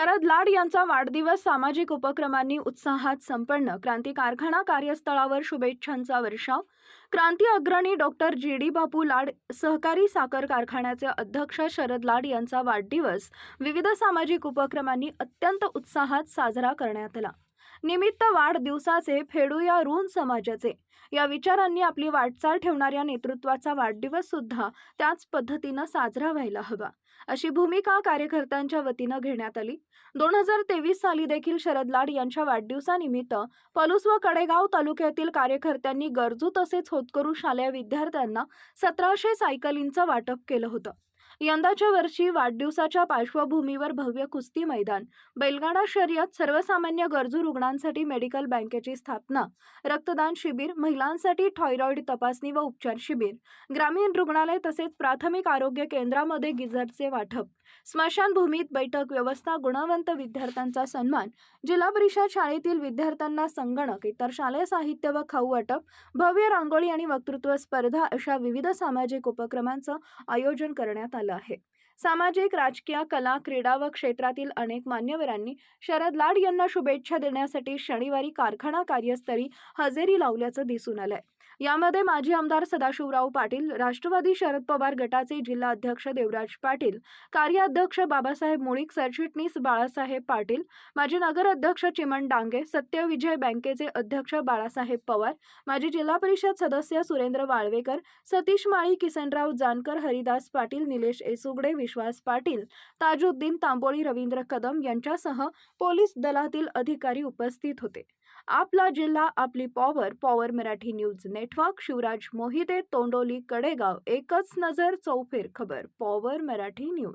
शरद लाड यांचा वाढदिवस सामाजिक उपक्रमांनी उत्साहात संपन्न. क्रांती कारखाना कार्यस्थळावर शुभेच्छांचा वर्षाव. क्रांती अग्रणी डॉक्टर जी डी बापू लाड सहकारी साखर कारखान्याचे अध्यक्ष शरद लाड यांचा वाढदिवस. विविध सामाजिक उपक्रमांनी अत्यंत उत्साहात साजरा करण्यात आला. निमित्त वाढदिवसाचे फेडूया ऋण समाजाचे. या विचारांनी आपली वाटचाल ठेवणाऱ्या नेतृत्वाचा वाढदिवस सुद्धा त्याच पद्धतीनं साजरा व्हायला हवा. अशी भूमिका कार्यकर्त्यांच्या वतीनं घेण्यात आली. दोन हजार तेवीस साली देखील शरद लाड यांच्या वाढदिवसानिमित्त पलूस व कडेगाव तालुक्यातील कार्यकर्त्यांनी गरजू तसेच होतकरू शालेय विद्यार्थ्यांना सतराशे सायकलींचं वाटप केलं होतं. यंदाच्या वर्षी वाढदिवसाच्या पार्श्वभूमीवर भव्य कुस्ती मैदान. बैलगाडा शर्यत सर्वसामान्य गरजू रुग्णांसाठी मेडिकल बँकेची स्थापना. रक्तदान शिबिर महिलांसाठी थायरॉईड तपासणी व उपचार शिबिर. ग्रामीण रुग्णालय तसेच प्राथमिक आरोग्य केंद्रामध्ये गिझरचे वाटप. स्मशानभूमीत बैठक व्यवस्था गुणवंत विद्यार्थ्यांचा सन्मान. जिल्हा परिषद शाळेतील विद्यार्थ्यांना संगणक इतर शालेय साहित्य व खाऊ वाटप भव्य रांगोळी आणि वक्तृत्व स्पर्धा अशा विविध सामाजिक उपक्रमांचं आयोजन करण्यात आलं. आहे. सामाजिक राजकीय कला क्रीडा व क्षेत्रातील अनेक मान्यवरांनी शरद लाड यांना शुभेच्छा देण्यासाठी शनिवारी कारखाना कार्यस्थळी हजेरी लावल्याचं दिसून आलंय. यामध्ये माजी आमदार सदाशिवराव पाटील राष्ट्रवादी शरद पवार गटाचे जिल्हा अध्यक्ष देवराज पाटील कार्याध्यक्ष बाबासाहेब मुळीक सरचिटणीस बाळासाहेब पाटील माजी नगर अध्यक्ष चिमण डांगे सत्यविजय बँकेचे अध्यक्ष बाळासाहेब पवार माजी जिल्हा परिषद सदस्य सुरेंद्र वाळवेकर सतीश माळी किसनराव जानकर हरिदास पाटील निलेश एसुगडे विश्वास पाटील ताजुद्दीन तांबोळी रवींद्र कदम यांच्यासह पोलीस दलातील अधिकारी उपस्थित होते. आपला जिल्हा आपली power power Marathi news network Shivraj Mohite Tondoli Kadegaon एकच नजर चौफेर खबर पॉवर मराठी न्यूज